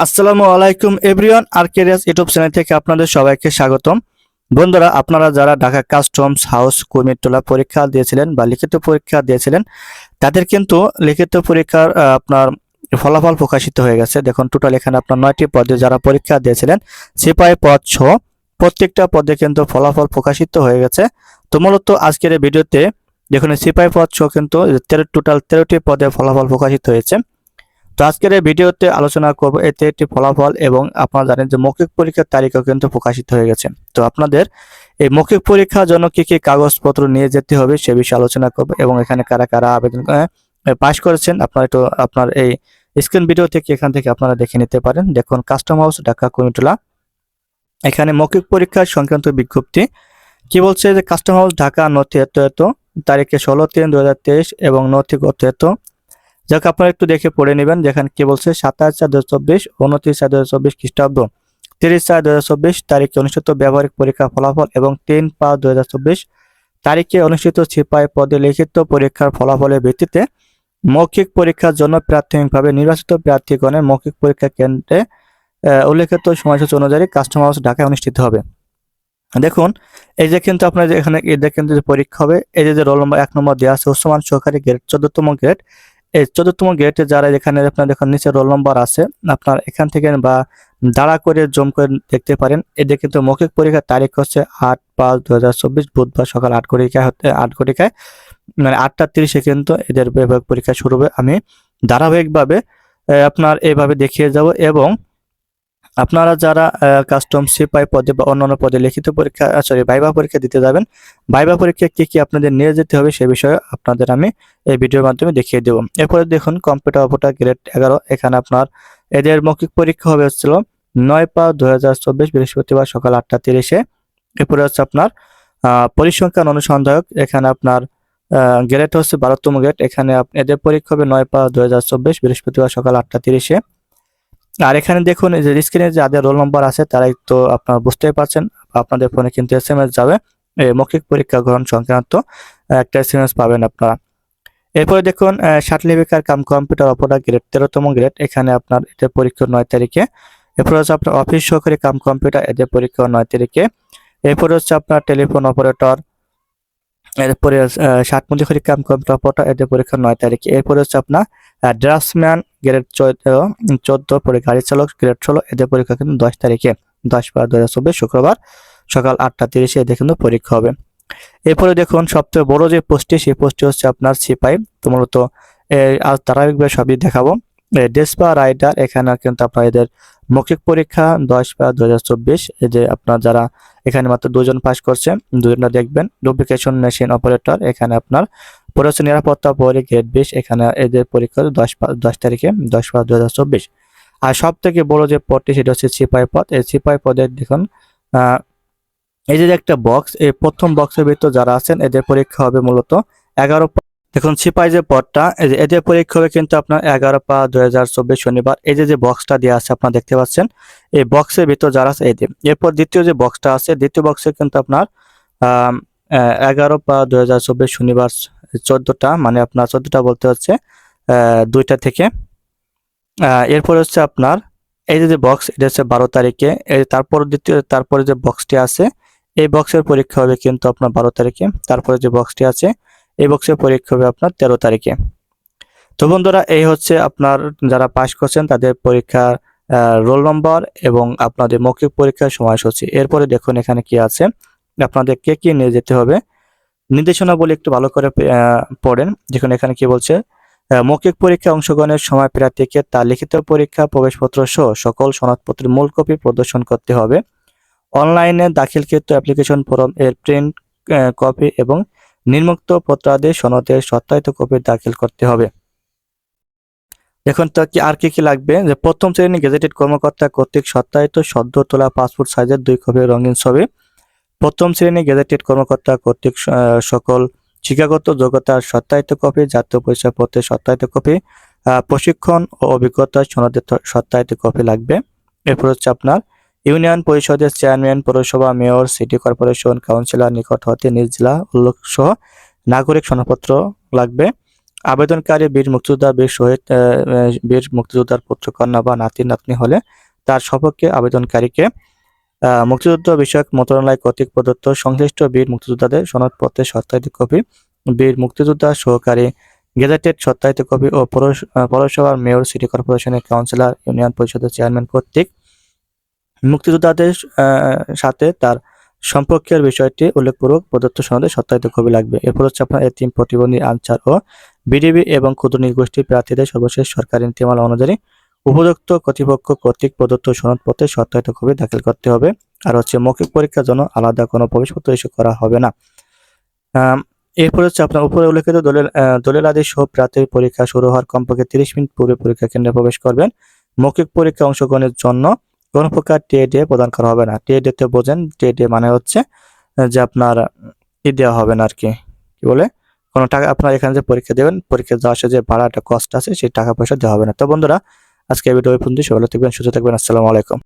আসসালামু আলাইকুম এভরিওয়ান, আর কেরিয়াস ইউটিউব চ্যানেল থেকে আপনাদের সবাইকে স্বাগতম। বন্ধুরা, আপনারা যারা ঢাকা কাস্টমস হাউস কুমিরটোলা পরীক্ষা দিয়েছিলেন বা লিখিত পরীক্ষা দিয়েছিলেন, তাদের কিন্তু লিখিত পরীক্ষার আপনার ফলাফল প্রকাশিত হয়ে গেছে। দেখুন টোটাল এখানে আপনার নয়টি পদে যারা পরীক্ষা দিয়েছিলেন, সিপাহি পদ ছ, প্রত্যেকটা পদে কিন্তু ফলাফল প্রকাশিত হয়ে গেছে। তো মূলত আজকের এই ভিডিওতে দেখুন সিপাহি পদ সহ কিন্তু তেরো টোটাল তেরোটি পদে ফলাফল প্রকাশিত হয়েছে। তো আজকের এই ভিডিওতে আলোচনা করব এতে একটি ফলাফল এবং আপনারা জানেন যে মৌখিক পরীক্ষার তারিখও কিন্তু প্রকাশিত হয়ে গেছে। তো আপনাদের এই মৌখিক পরীক্ষার জন্য কি কি কাগজপত্র নিয়ে যেতে হবে সে বিষয়ে আলোচনা করব এবং এখানে কারা কারা আবেদন পাশ করেছেন আপনারা একটু আপনার এই স্ক্রিন ভিডিও থেকে এখান থেকে আপনারা দেখে নিতে পারেন। দেখুন, কাস্টম হাউস, ঢাকা কুমিটোলা এখানে মৌখিক পরীক্ষার সংক্রান্ত বিজ্ঞপ্তি। কি বলছে যে কাস্টম হাউস, ঢাকা, নথি এত এত, তারিখে ষোলো তিন দু এবং নথি গত এত যাক, আপনারা একটু দেখে পড়ে নেবেন। যেখানে কি বলছে, সাতাশ চার দু চব্বিশ উনত্রিশ চার দু চব্বিশ খ্রিস্টাব্দ। তিরিশ চার দু চব্বিশ, তারিখে অনুষ্ঠিত ব্যবহারিক পরীক্ষা ফলাফল এবং তিন পাঁচ দু চব্বিশ, তারিখে অনুষ্ঠিত ছিপাই পদে লিখিত পরীক্ষার ফলাফলের ভিত্তিতে মৌখিক পরীক্ষার জন্য প্রাথমিকভাবে নির্বাচিত প্রার্থীগণের মৌখিক পরীক্ষা কেন্দ্রে উল্লেখিত সময়সূচি অনুযায়ী কাস্টম হাউস ঢাকায় অনুষ্ঠিত হবে। দেখুন, এই যে কিন্তু আপনার এখানে এদের কিন্তু পরীক্ষা হবে, এই যে রোল নম্বর এক নম্বর দেওয়া আছে, ওসমান সহকারী গ্রেড চোদ্দতম গ্রেড এই চতুর্থম গেটে যারা এখানে আপনার দেখুন, নিচে রোল নম্বর আছে, আপনার এখান থেকে বা দাঁড়া করে জম করে দেখতে পারেন। এদের কিন্তু মৌখিক পরীক্ষার তারিখ হচ্ছে আট পাঁচ দু বুধবার সকাল আট কোটিকায় হতে, আট ঘটিকায় মানে আটটা তিরিশে কিন্তু এদের বিভাগ পরীক্ষা শুরু হবে। আমি ধারাবাহিকভাবে আপনার এভাবে দেখিয়ে যাব এবং আপনারা যারা কাস্টম সিপাই পদে বা অন্যান্য পদে লিখিত পরীক্ষা সরি ভাইবা পরীক্ষা দিতে যাবেন ভাইবা পরীক্ষা কি কি আপনাদের নিয়ে যেতে হবে সে বিষয়ে আপনাদের আমি এই ভিডিওর মাধ্যমে দেখিয়ে দেবো। এরপরে দেখুন কম্পিউটার অপারেটর গ্রেড এগারো, এখানে আপনার এদের মৌখিক পরীক্ষা হবে হচ্ছিল নয় পাঁচ দু হাজার চব্বিশ বৃহস্পতিবার সকাল আটটা তিরিশে। এরপরে হচ্ছে আপনার পরিসংখ্যান অনুসন্ধায়ক, এখানে আপনার গ্রেড হচ্ছে বারোতম গ্রেড এখানে এদের পরীক্ষা হবে নয় পাঁচ দু হাজার চব্বিশ বৃহস্পতিবার সকাল আটটা তিরিশে। আর এখানে দেখুন যে স্ক্রিনে যাদের রোল নম্বর আছে, তারাই তো আপনারা বুঝতেই পারছেন, আপনাদের ফোনে কিন্তু এস যাবে। মৌখিক পরীক্ষা গ্রহণ সংক্রান্ত একটা এস এম এস পাবেন আপনারা। এরপরে দেখুন certificate cum computer operator grade তেরোতম গ্রেড এখানে আপনার এদের পরীক্ষা নয় তারিখে। এরপরে হচ্ছে আপনার অফিস সহকারী কাম কম্পিউটার এদের পরীক্ষা নয় তারিখে। এরপরে হচ্ছে আপনার টেলিফোন অপারেটর এরপরে সাতমন্দিখারি কাম কম্পিউটার অপারেটর এদের পরীক্ষা নয় তারিখে। এরপরে হচ্ছে আপনার ড্রাফটসম্যান গ্রেড চোদ্দ চোদ্দ পরে গাড়ি চালক, গ্রেড ষোলো, এদের পরীক্ষা কিন্তু দশ তারিখে, দশ পাঁচ দু হাজার চব্বিশ শুক্রবার সকাল আটটা তিরিশে এদের কিন্তু পরীক্ষা হবে। এরপরে দেখুন সবথেকে বড় যে পোস্টটি, সেই পোস্টটি হচ্ছে আপনার সিপাই। তো আজ ধারাবাহিকভাবে সবই দেখাবো। ডেসপা, রাইডার, এখানে কিন্তু আপনার এদের মৌখিক পরীক্ষা, দশ পাঁচ দু হাজার চব্বিশ। এই যে আপনার যারা এখানে মাত্র দুজন পাস করছে দুজনটা দেখবেন ডুপ্লিকেশন মেশিন অপারেটর এখানে আপনার পরিবেশ নিরাপত্তা পরে গ্রেড বিশ, এখানে এদের পরীক্ষা দশ দশ তারিখে, দশ পাঁচ দু হাজার চব্বিশ। আর সব থেকে বড় যে পদটি, সেটা হচ্ছে সিপাই পদ। এই সিপাই পদের দেখুন এই যে একটা বক্স এই প্রথম বক্সের ভিতর যারা আছেন, এদের পরীক্ষা হবে মূলত এগারো দেখুন, সিপাই যে যে এদের পরীক্ষা হবে কিন্তু আপনার এগারো পা দু হাজার চব্বিশ শনিবার। এই যে যে বক্সটা দেওয়া আছে, আপনার দেখতে পাচ্ছেন, এই বক্সের ভিতর যারা আছে এদের এরপর দ্বিতীয় যে বক্সটা আছে, দ্বিতীয় বক্সে কিন্তু আপনার এগারো পা দু হাজার চব্বিশ শনিবার চোদ্দটা মানে আপনার চোদ্দটা বলতে হচ্ছে দুইটা থেকে। এরপর হচ্ছে আপনার, এই যে যে বক্স এটা হচ্ছে বারো তারিখে তারপর দ্বিতীয়, তারপরে যে বক্সটি আছে, এই বক্সের পরীক্ষা হবে কিন্তু আপনার বারো তারিখে, তারপরে যে বক্সটি আছে, এই বক্সের পরীক্ষা হবে আপনার তেরো তারিখে। তো বন্ধুরা, এই হচ্ছে আপনার যারা পাশ করছেন, তাদের পরীক্ষার রোল নম্বর এবং আপনাদের মৌখিক পরীক্ষার সময়সূচি। এরপরে দেখুন এখানে কি আছে। আপনাদের কে কি নিয়ে যেতে হবে নির্দেশনাবলী একটু ভালো করে পড়েন। দেখুন এখানে কি বলছে মৌখিক পরীক্ষা অংশগ্রহণের সময় প্রার্থীকে তার লিখিত পরীক্ষা, প্রবেশপত্র সহ সকল সনদপত্রের মূল কপি প্রদর্শন করতে হবে। অনলাইনে দাখিলকৃত অ্যাপ্লিকেশন ফর্ম এর প্রিন্ট কপি এবং নির্মুক্ত পত্রাদি সনদের সত্যায়িত কপি দাখিল করতে হবে। এখন তো কি, আর কি কি লাগবে? যে প্রথম শ্রেণি গেজেটেড কর্মকর্তা কর্তৃক সত্যায়িত সদ্য তোলা পাসপোর্ট সাইজের দুই কপি রঙিন ছবি প্রথম শ্রেণি গেজেটেড কর্মকর্তা কর্তৃক সকল শিক্ষাগত যোগ্যতার সত্যায়িত কপি, জাতীয় পরিচয়পত্রের সত্যায়িত কপি প্রশিক্ষণ ও অভিজ্ঞতা সনদের সত্যায়িত কপি লাগবে। এরপর হচ্ছে আপনার ইউনিয়ন পরিষদের চেয়ারম্যান, পৌরসভা মেয়র, সিটি কর্পোরেশন কাউন্সিলর নিকট হতে নিজ জেলা উল্লেখ সহ নাগরিক সনদপত্র লাগবে। আবেদনকারী বীর মুক্তিযোদ্ধা, বীর শহীদ বীর মুক্তিযোদ্ধার পুত্র, কন্যা বা নাতি নাতনি হলে তার সপক্ষে আবেদনকারীকে মুক্তিযুদ্ধ বিষয়ক মন্ত্রণালয় কর্তৃক প্রদত্ত সংশ্লিষ্ট বীর মুক্তিযোদ্ধাদের সনদপত্রের সত্যায়িত কপি, বীর মুক্তিযোদ্ধা সহকারী গেজেটেড সত্যায়িত কপি ও পৌরসভার মেয়র, সিটি কর্পোরেশনের কাউন্সিলর, ইউনিয়ন পরিষদের চেয়ারম্যান কর্তৃক মুক্তিযোদ্ধাদের সাথে তার সম্পর্কের বিষয়টি উল্লেখপূর্বক প্রদত্ত সনদে সত্যায়িত কপি লাগবে। এরপর হচ্ছে আপনার এতিম প্রতিবন্ধী আনসার ও বিডিবি এবং ক্ষুদ্র নিগোষ্ঠী প্রার্থীদের সর্বশেষ সরকারি নীতিমালা অনুযায়ী উপযুক্ত কর্তৃপক্ষ কর্তৃক প্রদত্ত সনদপত্রে সত্যায়িত কপি দাখিল করতে হবে। আর হচ্ছে মৌখিক পরীক্ষার জন্য আলাদা কোনো প্রবেশপত্র ইস্যু করা হবে না। এরপর হচ্ছে আপনার উপরে উল্লেখিত দলিল আহ, দলিল আদি সহ প্রার্থীর পরীক্ষা শুরু হওয়ার কমপক্ষে তিরিশ মিনিট পূর্বে পরীক্ষা কেন্দ্রে প্রবেশ করবেন। মৌখিক পরীক্ষা অংশগ্রহণের জন্য কোনো প্রকার টিএডিএ প্রদান করা হবে না। টিএডিএ তে বোঝেন টিএডিএ মানে হচ্ছে যে আপনার ই দেওয়া হবে না আর কি কি বলে? কোনো টাকা আপনার এখানে যে পরীক্ষা দেবেন পরীক্ষা দেওয়া আসে যে ভাড়াটা কস্ট আছে সেই টাকা পয়সা দেওয়া হবে না। তো বন্ধুরা আজকে ভিডিও পর্যন্ত সবাই থাকবেন সুস্থ থাকবেন। আসসালামু আলাইকুম।